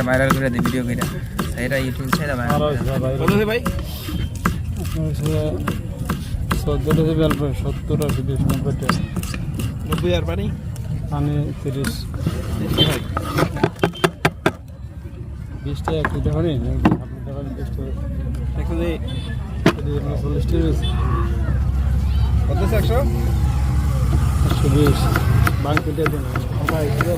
আমার ভাইরাল করে দিই ভিডিও করে সেটা ইউটিউব ছেড়ে ভাই? হয়েছে ভাই ভাই থেকে অল্প সত্তর আশি বিশ নব্বই নব্বই আর পানি? পানি তিরিশ এক লিটার পানি একশো কত একশো? একশো বিশ। বাংকিটা দিন ভাই আগে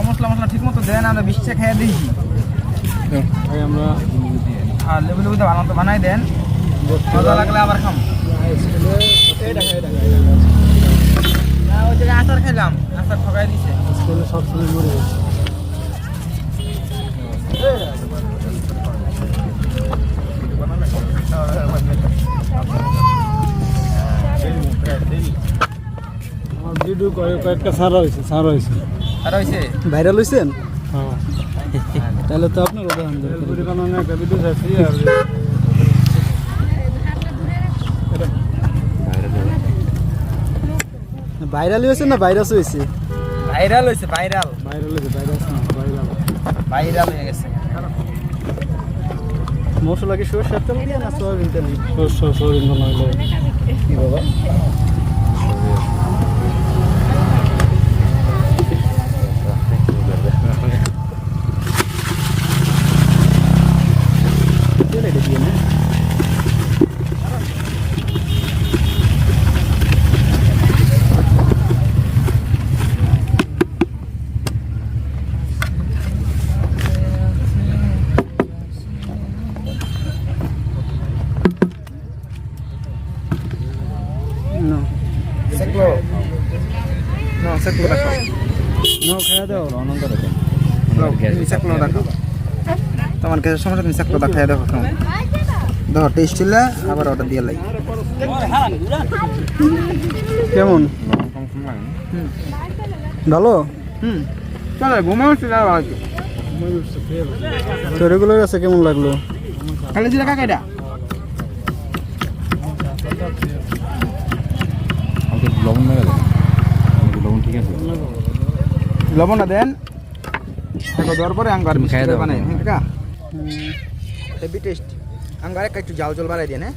মশলা মশলা ঠিক মতো দেন আমরা বিশটা খেয়ে দিয়েছি। ভাই আমরা আর লেবু লেবুতে ভালো মতো বানাই দেন। মজা লাগলে আবার খাম। আচার খেলাম। আচার ঠকাই দিছে। স্কুলে সব সময় মরে গেছে। ভিডিও কয়েক কয়েকটা সারা হয়েছে সারা হয়েছে। আর হয়েছে? ভাইরাল হয়েছেন হ্যাঁ তাহলে তো আপনার আর ভাইরাল হয়েছে না ভাইরাস হয়েছে? ভাইরাল হয়েছে ভাইরাল। ভাইরাল হয়েছে ভাইরাস না ভাইরাল। ভাইরাল হয়ে গেছে। মশলা কি সরষের তেল দিয়ে না সয়াবিন তেল? শস্য শরীর বানাইলে কি বাবা তেল এটা দিয়ে না No. সেকলো না সেকলো দেখো No, খাইয়া দাও। রেখে তুমি সেকলো দেখো তোমার কাছে সমস্যা তুমি সেকলো দেখাই দেখো কেমন দেখো টেস্ট হলে আবার অর্ডার দিয়ে লাই। কেমন? ভালো? হুম। চলো ঘুমে উঠছি না তো রেগুলার আছে কেমন লাগল? খালি জিরা কাকা এটা? লবণ মেরে দেন। লবণ ঠিক আছে লবণ না দেন দেওয়ার পরে আঙ্গার দাও। বানাই হ্যাঁ কাকা হেভি টেস্ট আঙ্গার একটু জাল জল বাড়াই দেন হ্যাঁ?